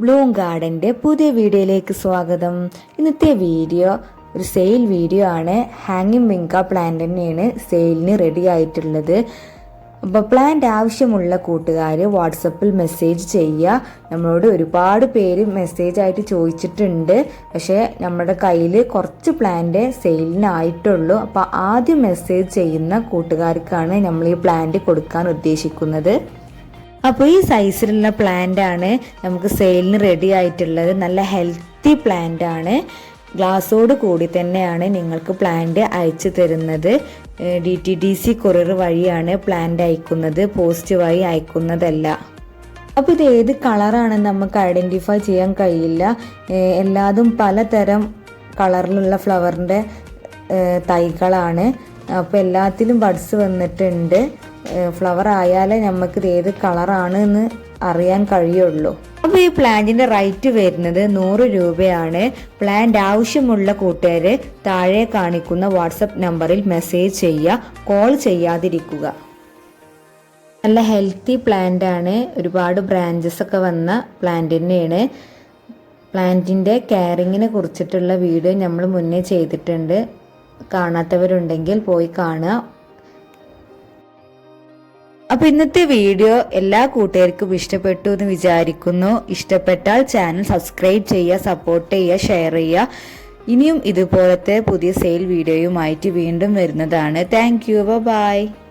Bloom ഗാർഡന്റെ പുതിയ വീഡിയോയിലേക്ക് സ്വാഗതം. ഇന്നത്തെ വീഡിയോ ഒരു സെയിൽ വീഡിയോ ആണ്. ഹാങ്ങിങ് മിങ്ക പ്ലാന്റ് തന്നെയാണ് സെയിലിന് റെഡി ആയിട്ടുള്ളത്. അപ്പോൾ പ്ലാന്റ് ആവശ്യമുള്ള കൂട്ടുകാർ വാട്സപ്പിൽ മെസ്സേജ് ചെയ്യുക. നമ്മളോട് ഒരുപാട് പേര് മെസ്സേജ് ആയിട്ട് ചോദിച്ചിട്ടുണ്ട്. പക്ഷേ നമ്മുടെ കയ്യിൽ കുറച്ച് പ്ലാന്റ് സെയിലിനായിട്ടുള്ളൂ. അപ്പോൾ ആദ്യം മെസ്സേജ് ചെയ്യുന്ന കൂട്ടുകാർക്കാണ് നമ്മൾ ഈ പ്ലാന്റ് കൊടുക്കാൻ ഉദ്ദേശിക്കുന്നത്. അപ്പോൾ ഈ സൈസിലുള്ള പ്ലാന്റ് ആണ് നമുക്ക് സെയിലിന് റെഡി ആയിട്ടുള്ളത്. നല്ല ഹെൽത്തി പ്ലാന്റ് ആണ്. ഗ്ലാസോട് കൂടി തന്നെയാണ് നിങ്ങൾക്ക് പ്ലാന്റ് അയച്ചു തരുന്നത്. D T D C courier വഴിയാണ് പ്ലാന്റ് അയക്കുന്നത്. പോസ്റ്റ് വഴി അയക്കുന്നതല്ല. അപ്പോൾ ഇത് ഏത് കളറാണെന്ന് നമുക്ക് ഐഡന്റിഫൈ ചെയ്യാൻ കഴിയില്ല. എല്ലാതും പലതരം കളറിലുള്ള ഫ്ലവറിന്റെ തൈകളാണ്. അപ്പോൾ എല്ലാത്തിലും ബഡ്സ് വന്നിട്ടുണ്ട്. ഫ്ലവർ ആയാലേ നമുക്ക് ഇത് ഏത് കളറാണ് എന്ന് അറിയാൻ കഴിയുള്ളൂ. അപ്പോൾ ഈ പ്ലാന്റിന്റെ റേറ്റ് വരുന്നത് നൂറ് രൂപയാണ്. പ്ലാന്റ് ആവശ്യമുള്ള കൂട്ടുകാർ താഴെ കാണിക്കുന്ന വാട്സപ്പ് നമ്പറിൽ മെസ്സേജ് ചെയ്യുക കോൾ ചെയ്യാതിരിക്കുക. നല്ല ഹെൽത്തി പ്ലാന്റ് ആണ്. ഒരുപാട് ബ്രാഞ്ചസ് ഒക്കെ വന്ന പ്ലാന്റ് തന്നെയാണ്. പ്ലാന്റിന്റെ കെയറിങ്ങിനെ കുറിച്ചിട്ടുള്ള വീഡിയോ നമ്മൾ മുന്നേ ചെയ്തിട്ടുണ്ട്. കാണാത്തവരുണ്ടെങ്കിൽ പോയി കാണുക. അപ്പോൾ ഇന്നത്തെ വീഡിയോ എല്ലാ കൂട്ടുകാർക്കും ഇഷ്ടപ്പെട്ടു എന്ന് വിചാരിക്കുന്നു. ഇഷ്ടപ്പെട്ടാൽ ചാനൽ സബ്സ്ക്രൈബ് ചെയ്യുക സപ്പോർട്ട് ചെയ്യുക ഷെയർ ചെയ്യുക. ഇനിയും ഇതുപോലത്തെ പുതിയ സെയിൽ വീഡിയോയുമായിട്ട് വീണ്ടും വരുന്നതാണ്. Thank you. ബൈ.